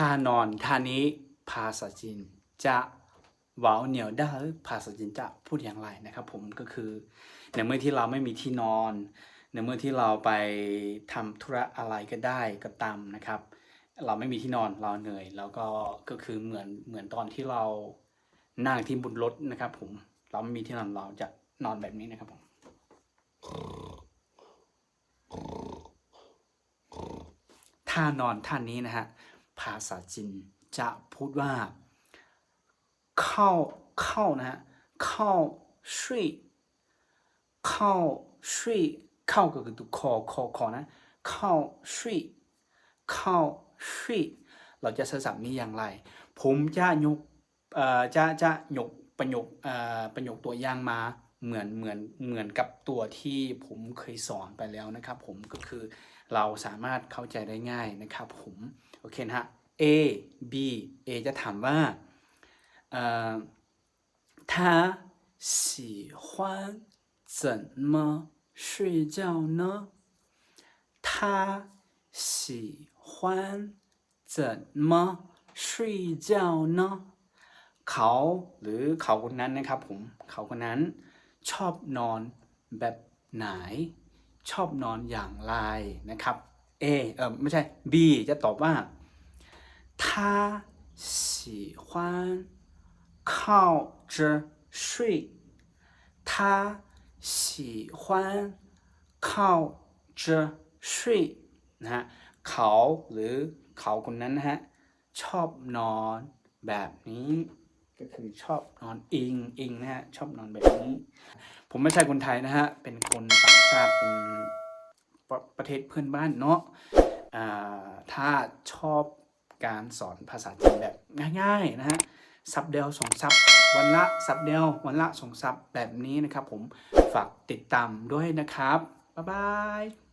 ท่านอนท่านี้ภาษาจีนจะว้าเหนียวได้ภาษาจีนจะพูดอย่างไรนะครับ ผมก็คือในเมื่อที่เราไม่มีที่นอน ในเมื่อที่เราไปทำธุระอะไรก็ได้ก็ตามนะครับ เราไม่มีที่นอนเราเหนื่อย แล้วก็ก็คือเหมือนเหมือนตอนที่เรานั่งที่บนรถนะครับ ผมเราไม่มีที่นอนเราจะนอนแบบนี้นะครับผมท่านอนท่านี้นะฮะ ภาษาจีนจะพูดว่าเข้าเข้านะเข้าช่วยเข้าช่วยเข้าก็คือตัวคอคอคอนะเข้าช่วยเข้าช่วยเราจะใช้ศัพท์นี้อย่างไร ผมจะยกจะจะยกประโยคประโยคตัวอย่างมา เหมือนเหมือนเหมือนกับตัวที่ผมเคยสอนไปแล้วนะครับ ผมก็คือเราสามารถเข้าใจได้ง่ายนะครับผมโอเคนะฮะ A B A จะถามว่า 呃，他喜欢怎么睡觉呢？他喜欢怎么睡觉呢？เขาหรือเขาคนนั้นนะครับผม เขาคนนั้น ชอบนอนแบบไหน ชอบนอนอย่างไรนะครับ A เออไม่ใช่ B จะตอบว่า他喜欢靠着睡，他喜欢靠着睡นะฮะเขาหรือเขาคนนั้นนะฮะชอบนอนแบบนี้ ก็คือชอบนอนอิงอิงนะฮะชอบนอนแบบนี้ ผมไม่ใช่คนไทยนะฮะเป็นคนต่างชาติเป็นประประเทศเพื่อนบ้านเนาะถ้าชอบการสอนภาษาจีนแบบง่ายๆนะฮะซับเดียวสองซับวันละซับเดียววันละสองซับแบบนี้นะครับผมฝากติดตามด้วยนะครับ บ๊ายบาย